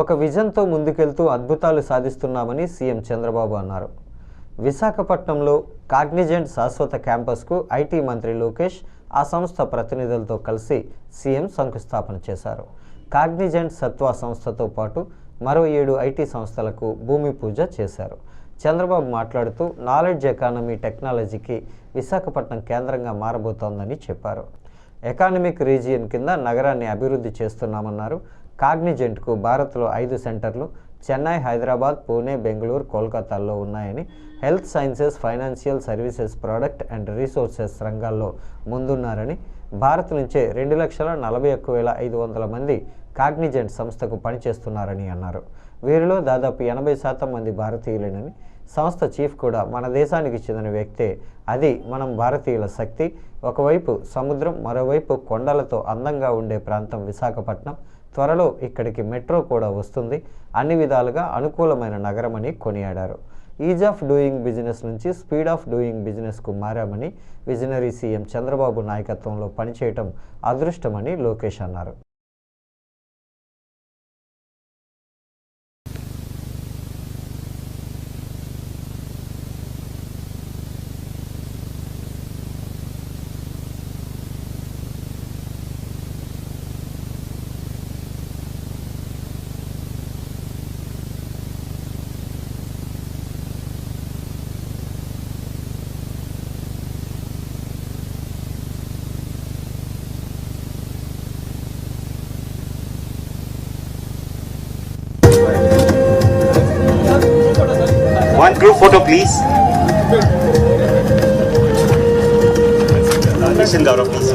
ఒక విజన్తో ముందుకెళ్తూ అద్భుతాలు సాధిస్తున్నామని సీఎం చంద్రబాబు అన్నారు. విశాఖపట్నంలో కాగ్నిజెంట్ శాశ్వత క్యాంపస్కు ఐటీ మంత్రి లోకేష్ ఆ సంస్థ ప్రతినిధులతో కలిసి సీఎం శంకుస్థాపన చేశారు. కాగ్నిజెంట్ సత్వా సంస్థతో పాటు మరో ఏడు ఐటీ సంస్థలకు భూమి పూజ చేశారు. చంద్రబాబు మాట్లాడుతూ నాలెడ్జ్ ఎకానమీ టెక్నాలజీకి విశాఖపట్నం కేంద్రంగా మారబోతోందని చెప్పారు. ఎకానమిక్ రీజియన్ కింద నగరాన్ని అభివృద్ధి చేస్తున్నామన్నారు. కాగ్నిజెంట్కు భారత్లో ఐదు సెంటర్లు చెన్నై హైదరాబాద్ పూణే బెంగళూరు కోల్కతాల్లో ఉన్నాయని health sciences financial services product and resources రంగాల్లో ముందున్నారని భారత్ నుంచే రెండు లక్షల నలభై ఒక్క వేల ఐదు వందల మంది కాగ్నిజెంట్ సంస్థకు పనిచేస్తున్నారని అన్నారు. వీరిలో దాదాపు ఎనభై శాతం మంది భారతీయులేనని సంస్థ చీఫ్ కూడా మన దేశానికి చెందిన వ్యక్తే. అది మనం భారతీయుల శక్తి. ఒకవైపు సముద్రం మరోవైపు కొండలతో అందంగా ఉండే ప్రాంతం విశాఖపట్నం. త్వరలో ఇక్కడికి మెట్రో కూడా వస్తుంది. అన్ని విధాలుగా అనుకూలమైన నగరమని కొనియాడారు. ఈజ్ ఆఫ్ డూయింగ్ బిజినెస్ నుంచి స్పీడ్ ఆఫ్ డూయింగ్ బిజినెస్కు మారామని విజనరీ సీఎం చంద్రబాబు నాయకత్వంలో పనిచేయటం అదృష్టమని లోకేష్ అన్నారు. One group photo, please. Listen, Gaurav, please.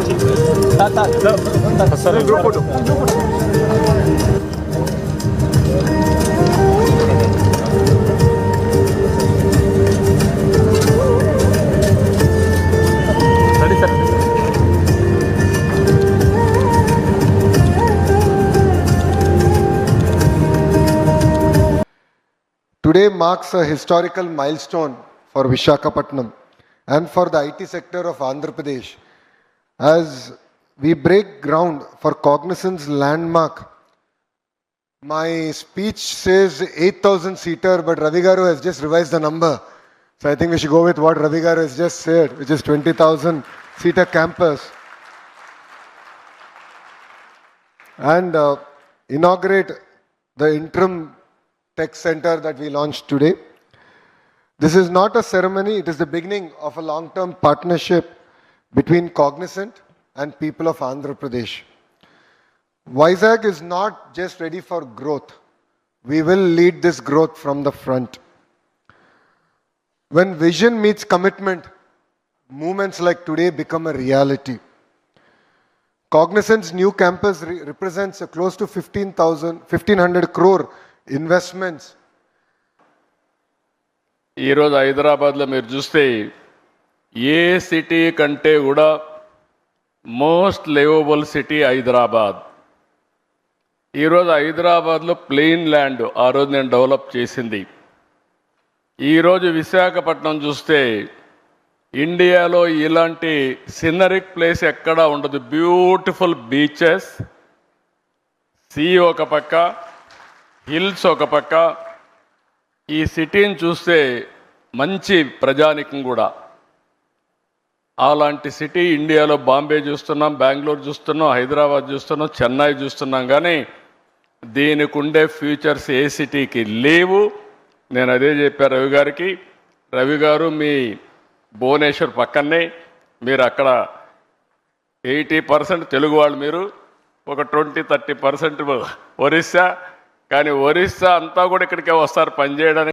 Today marks a historical milestone for Vishakhapatnam and for the IT sector of Andhra Pradesh as we break ground for Cognizant's landmark. My speech says 8,000 seater, but Ravi Garu has just revised the number. So I think we should go with what Ravi Garu has just said, which is 20,000 seater campus. And uh, inaugurate the interim tech center that we launched today. This is not a ceremony, it is the beginning of a long term partnership between Cognizant and people of Andhra Pradesh. Vizag is not just ready for growth, we will lead this growth from the front. When vision meets commitment, movements like today become a reality. Cognizant's new campus re- represents a close to 15,000, 1500 crore investments ఈరోజు హైదరాబాద్లో మీరు చూస్తే ఏ city కంటే కూడా most liveable city Hyderabad. ఈరోజు హైదరాబాద్లో plain land ఆ రోజు నేను డెవలప్ చేసింది. ఈరోజు విశాఖపట్నం చూస్తే ఇండియాలో ఇలాంటి సినరిక్ ప్లేస్ ఎక్కడా ఉండదు. బ్యూటిఫుల్ బీచెస్ సీ ఒక పక్క హిల్స్ ఒక పక్క ఈ సిటీని చూస్తే మంచి ప్రజానికం కూడా. అలాంటి సిటీ ఇండియాలో బాంబే చూస్తున్నాం బెంగళూరు చూస్తున్నాం హైదరాబాద్ చూస్తున్నాం చెన్నై చూస్తున్నాం. కానీ దీనికి ఉండే ఫ్యూచర్స్ ఏ సిటీకి లేవు. నేను అదే చెప్పాను రవి గారికి. రవి గారు మీ భువనేశ్వర్ పక్కనే మీరు అక్కడ ఎయిటీ పర్సెంట్ తెలుగు వాళ్ళు మీరు. ఒక ట్వంటీ థర్టీ పర్సెంట్ ఒరిస్సా కానీ ఒరిస్సా అంతా కూడా ఇక్కడికే వస్తారు పనిచేయడానికి